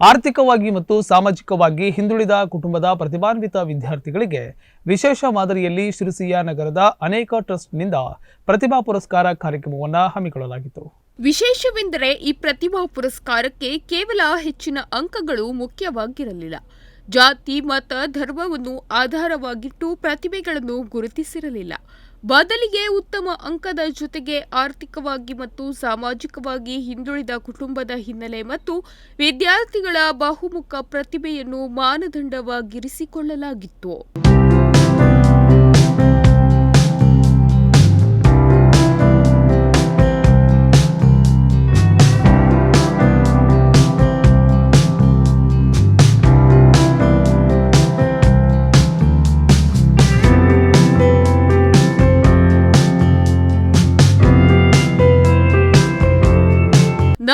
ಆರ್ಥಿಕವಾಗಿ ಮತ್ತು ಸಾಮಾಜಿಕವಾಗಿ ಹಿಂದುಳಿದ ಕುಟುಂಬದ ಪ್ರತಿಭಾನ್ವಿತ ವಿದ್ಯಾರ್ಥಿಗಳಿಗೆ ವಿಶೇಷ ಮಾದರಿಯಲ್ಲಿ ಶಿರಸಿಯ ನಗರದ ಅನೇಕ ಟ್ರಸ್ಟ್ನಿಂದ ಪ್ರತಿಭಾ ಪುರಸ್ಕಾರ ಕಾರ್ಯಕ್ರಮವನ್ನು ಹಮ್ಮಿಕೊಳ್ಳಲಾಗಿತ್ತು. ವಿಶೇಷವೆಂದರೆ ಈ ಪ್ರತಿಭಾ ಪುರಸ್ಕಾರಕ್ಕೆ ಕೇವಲ ಹೆಚ್ಚಿನ ಅಂಕಗಳು ಮುಖ್ಯವಾಗಿರಲಿಲ್ಲ. ಜಾತಿ, ಮತ, ಧರ್ಮವನ್ನು ಆಧಾರವಾಗಿಟ್ಟು ಪ್ರತಿಭೆಗಳನ್ನು ಗುರುತಿಸಿರಲಿಲ್ಲ. ಬದಲಿಗೆ ಉತ್ತಮ ಅಂಕದ ಜೊತೆಗೆ ಆರ್ಥಿಕವಾಗಿ ಮತ್ತು ಸಾಮಾಜಿಕವಾಗಿ ಹಿಂದುಳಿದ ಕುಟುಂಬದ ಹಿನ್ನೆಲೆ ಮತ್ತು ವಿದ್ಯಾರ್ಥಿಗಳ ಬಹುಮುಖ ಪ್ರತಿಭೆಯನ್ನು ಮಾನದಂಡವಾಗಿರಿಸಿಕೊಳ್ಳಲಾಗಿತ್ತು.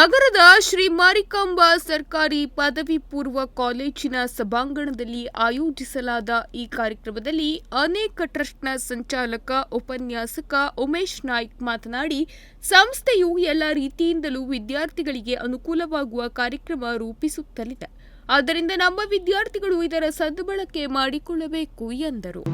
ನಗರದ ಶ್ರೀ ಮಾರಿಕಾಂಬಾ ಸರ್ಕಾರಿ ಪದವಿ ಪೂರ್ವ ಕಾಲೇಜಿನ ಸಭಾಂಗಣದಲ್ಲಿ ಆಯೋಜಿಸಲಾದ ಈ ಕಾರ್ಯಕ್ರಮದಲ್ಲಿ ಅನೇಕ ಟ್ರಸ್ಟ್ನ ಸಂಚಾಲಕ, ಉಪನ್ಯಾಸಕ ಉಮೇಶ್ ನಾಯ್ಕ್ ಮಾತನಾಡಿ, ಸಂಸ್ಥೆಯು ಎಲ್ಲ ರೀತಿಯಿಂದಲೂ ವಿದ್ಯಾರ್ಥಿಗಳಿಗೆ ಅನುಕೂಲವಾಗುವ ಕಾರ್ಯಕ್ರಮ ರೂಪಿಸುತ್ತಲಿದೆ. ಆದ್ದರಿಂದ ನಮ್ಮ ವಿದ್ಯಾರ್ಥಿಗಳು ಇದರ ಸದ್ಬಳಕೆ ಮಾಡಿಕೊಳ್ಳಬೇಕು ಎಂದರು.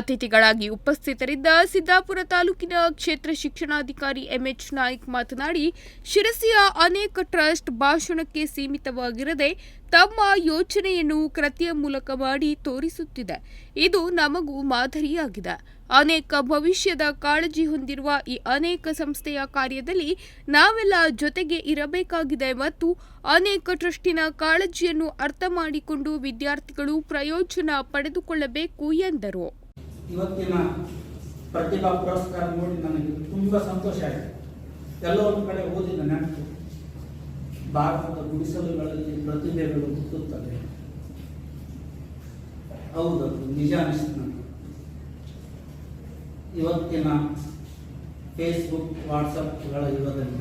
ಅತಿಥಿಗಳಾಗಿ ಉಪಸ್ಥಿತರಿದ್ದ ಸಿದ್ದಾಪುರ ತಾಲೂಕಿನ ಕ್ಷೇತ್ರ ಶಿಕ್ಷಣಾಧಿಕಾರಿ ಎಂಎಚ್ ನಾಯ್ಕ್ ಮಾತನಾಡಿ, ಶಿರಸಿಯ ಅನೇಕ ಟ್ರಸ್ಟ್ ಭಾಷಣಕ್ಕೆ ಸೀಮಿತವಾಗಿರದೆ ತಮ್ಮ ಯೋಚನೆಯನ್ನು ಕೃತಿಯ ಮೂಲಕ ಮಾಡಿ ತೋರಿಸುತ್ತಿದೆ. ಇದು ನಮಗೂ ಮಾದರಿಯಾಗಿದೆ. ಅನೇಕ ಭವಿಷ್ಯದ ಕಾಳಜಿ ಹೊಂದಿರುವ ಈ ಅನೇಕ ಸಂಸ್ಥೆಯ ಕಾರ್ಯದಲ್ಲಿ ನಾವೆಲ್ಲ ಜೊತೆಗೆ ಇರಬೇಕಾಗಿದೆ ಮತ್ತು ಅನೇಕ ಟ್ರಸ್ಟಿನ ಕಾಳಜಿಯನ್ನು ಅರ್ಥ ಮಾಡಿಕೊಂಡು ವಿದ್ಯಾರ್ಥಿಗಳು ಪ್ರಯೋಜನ ಪಡೆದುಕೊಳ್ಳಬೇಕು ಎಂದರು. ಇವತ್ತಿನ ಪ್ರತಿಭಾ ಪುರಸ್ಕಾರ ನೋಡಿ ನನಗೆ ತುಂಬ ಸಂತೋಷ ಆಯಿತು. ಎಲ್ಲವನ್ನು ಕಡೆ ಓದಿದ ನೆನಪು, ಭಾರತದ ಗುಡಿಸಲುಗಳಲ್ಲಿ ಪ್ರತಿಭೆಗಳು ಹುಟ್ಟುತ್ತವೆ. ಹೌದದು ನಿಜ ಅನಿಸ್ತು ನನಗೆ. ಇವತ್ತಿನ ಫೇಸ್ಬುಕ್ ವಾಟ್ಸಪ್ಗಳ ಯುಗದಲ್ಲಿ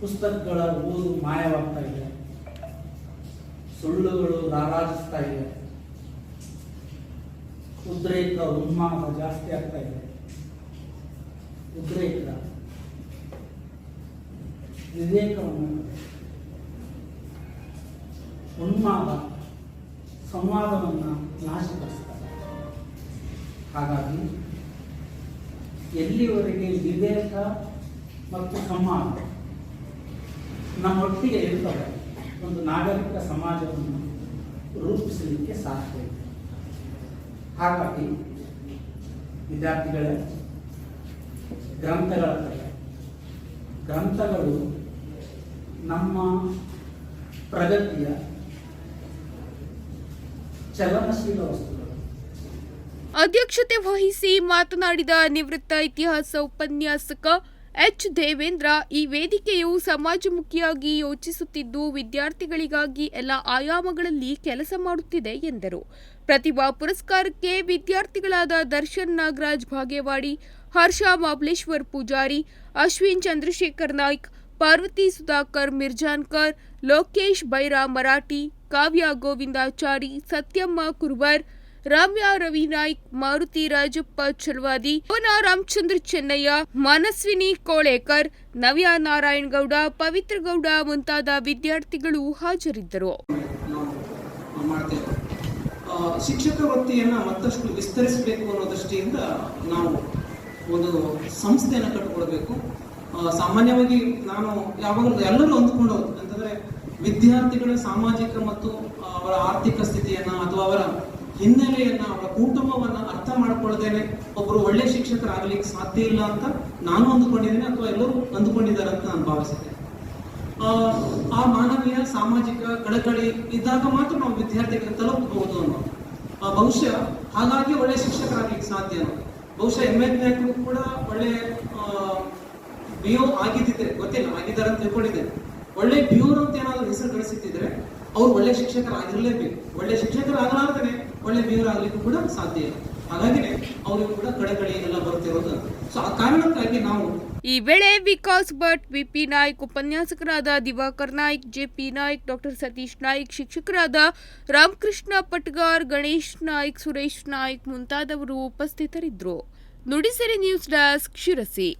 ಪುಸ್ತಕಗಳ ಓದು ಮಾಯವಾಗ್ತಾ ಇದೆ. ಸುಳ್ಳುಗಳು ರಾರಾಜಿಸ್ತಾ ಇವೆ ಉದ್ರೇಕ ಉನ್ಮಾದ ಜಾಸ್ತಿ ಆಗ್ತಾ ಇದೆ. ಉದ್ರೇಕ. ವಿವೇಕವನ್ನು ಉನ್ಮಾದ ಸಂವಾದವನ್ನು ನಾಶಪಡಿಸ್ತಾರೆ. ಹಾಗಾಗಿ ಎಲ್ಲಿವರೆಗೆ ವಿವೇಕ ಮತ್ತು ಸಂವಾದ ನಮ್ಮೊಟ್ಟಿಗೆ ಇರ್ತವೆ, ಒಂದು ನಾಗರಿಕ ಸಮಾಜವನ್ನು ರೂಪಿಸಲಿಕ್ಕೆ ಸಾಧ್ಯ ಇದೆ. ಹಾಗಾಗಿ ವಿದ್ಯಾರ್ಥಿಗಳೇ, ಗ್ರಂಥಗಳ ಕಡೆ. ಗ್ರಂಥಗಳು ನಮ್ಮ ಪ್ರಗತಿಯ ಚಲನಶೀಲ ವಸ್ತುಗಳು. ಅಧ್ಯಕ್ಷತೆ ವಹಿಸಿ ಮಾತನಾಡಿದ ನಿವೃತ್ತ ಇತಿಹಾಸ ಉಪನ್ಯಾಸಕ ಎಚ್. ದೇವೇಂದ್ರ ಈ ವೇದಿಕೆಯು ಸಮಾಜಮುಖಿಯಾಗಿ ಯೋಚಿಸುತ್ತಿದ್ದು ವಿದ್ಯಾರ್ಥಿಗಳಿಗಾಗಿ ಎಲ್ಲ ಆಯಾಮಗಳಲ್ಲಿ ಕೆಲಸ ಮಾಡುತ್ತಿದೆ ಎಂದರು. ಪ್ರತಿಭಾ ಪುರಸ್ಕಾರಕ್ಕೆ ವಿದ್ಯಾರ್ಥಿಗಳಾದ ದರ್ಶನ್ ನಾಗರಾಜ್ ಭಾಗೇವಾಡಿ ಹರ್ಷ ಮಾಬ್ಲೇಶ್ವರ್ ಪೂಜಾರಿ, ಅಶ್ವಿನ್ ಚಂದ್ರಶೇಖರ್ ನಾಯ್ಕ್, ಪಾರ್ವತಿ ಸುಧಾಕರ್ ಮಿರ್ಜಾನ್ಕರ್, ಲೋಕೇಶ್ ಬೈರಾ ಮರಾಠಿ, ಕಾವ್ಯ ಗೋವಿಂದಾಚಾರಿ, ಸತ್ಯಮ್ಮ ಕುರ್ವರ್ ರಾಮ್ಯ, ರವಿ ನಾಯ್ಕ್, ಮಾರುತಿ ರಾಜಪ್ಪ, ಚಲವಾದಿ ಪುನ ರಾಮಚಂದ್ರ ಚೆನ್ನಯ್ಯ, ಮನಸ್ವಿನಿ ಕೋಳೇಕರ್, ನವ್ಯ ನಾರಾಯಣ್ ಗೌಡ, ಪವಿತ್ರ ಗೌಡ ಮುಂತಾದ ವಿದ್ಯಾರ್ಥಿಗಳು ಹಾಜರಿದ್ದರು. ಶಿಕ್ಷಕ ವೃತ್ತಿಯನ್ನು ಮತ್ತಷ್ಟು ವಿಸ್ತರಿಸಬೇಕು ಅನ್ನೋ ದೃಷ್ಟಿಯಿಂದ ನಾವು ಒಂದು ಸಂಸ್ಥೆಯನ್ನು ಕಟ್ಟಿಕೊಳ್ಬೇಕು ಸಾಮಾನ್ಯವಾಗಿ ನಾನು ಯಾವಾಗಲೂ ಎಲ್ಲರೂ ಅಂದ್ಕೊಂಡು ಅಂತಂದ್ರೆ ವಿದ್ಯಾರ್ಥಿಗಳ ಸಾಮಾಜಿಕ ಮತ್ತು ಅವರ ಆರ್ಥಿಕ ಸ್ಥಿತಿಯನ್ನು ಅಥವಾ ಅವರ ಹಿನ್ನೆಲೆಯನ್ನ ಅವರ ಕುಟುಂಬವನ್ನ ಅರ್ಥ ಮಾಡ್ಕೊಳ್ಳದೇನೆ ಒಬ್ಬರು ಒಳ್ಳೆ ಶಿಕ್ಷಕರಾಗ್ಲಿಕ್ಕೆ ಸಾಧ್ಯ ಇಲ್ಲ ಅಂತ ನಾನು ಅಂದುಕೊಂಡಿದ್ದೇನೆ ಅಥವಾ ಎಲ್ಲರೂ ಅಂದುಕೊಂಡಿದ್ದಾರೆ ಅಂತ ನಾನು ಭಾವಿಸಿದ್ದೇನೆ ಆ, ಆ ಮಾನವೀಯ ಸಾಮಾಜಿಕ ಕಳಕಳಿ ಇದ್ದಾಗ ಮಾತ್ರ ನಾವು ವಿದ್ಯಾರ್ಥಿಗಳಿಗೆ ತಲುಪಬಹುದು ಅನ್ನೋ ಆ, ಬಹುಶಃ ಹಾಗಾಗಿ ಒಳ್ಳೆ ಶಿಕ್ಷಕರಾಗ್ಲಿಕ್ಕೆ ಸಾಧ್ಯ. ಬಹುಶಃ ಎಂ ಎಲ್ ಕೂಡ ಒಳ್ಳೆ ಬಿಯೋ ಆಗಿದ್ದಿದ್ರೆ ಗೊತ್ತಿಲ್ಲ ಆಗಿದ್ದಾರೆ ಅಂತ ತಿಳ್ಕೊಂಡಿದ್ದೇನೆ. ಒಳ್ಳೆ ಬ್ಯೂರ್ ಅಂತ ಏನಾದ್ರು ಹೆಸರು ಗಳಿಸಿದ್ರೆ ಅವ್ರು ಒಳ್ಳೆ ಶಿಕ್ಷಕರಾಗಿರಲೇಬೇಕು. ಒಳ್ಳೆ ಶಿಕ್ಷಕರಾಗಲಾರ್ದೇ ಒಳ್ಳೆ ಮೇಯರ್ ಆಗ್ಲಿಕ್ಕೂ ಕೂಡ ಸಾಧ್ಯ ಇಲ್ಲ. ಹಾಗಾಗಿ ಅವರಿಗೂ ಕೂಡ ಕಡೆಕಳಿ ಎಲ್ಲ ಬರ್ತಿರೋದು ಸೊ ಆ ಕಾರಣಕ್ಕಾಗಿ ನಾವು ಈ ವೇಳೆ ವಿಕಾಸ್ ಭಟ್ ವಿಪಿ ನಾಯ್ಕ್, ಉಪನ್ಯಾಸಕರಾದ Diwakar Naik J P Naik, doctor Satish Naik, ಶಿಕ್ಷಕರಾದ ರಾಮಕೃಷ್ಣ ಪಟ್ಗಾರ್, ಗಣೇಶ್ ನಾಯ್ಕ್, ಸುರೇಶ್ ನಾಯ್ಕ್ ಮುಂತಾದವರು ಉಪಸ್ಥಿತರಿದ್ದರು. Nudisiri news desk Sirsi.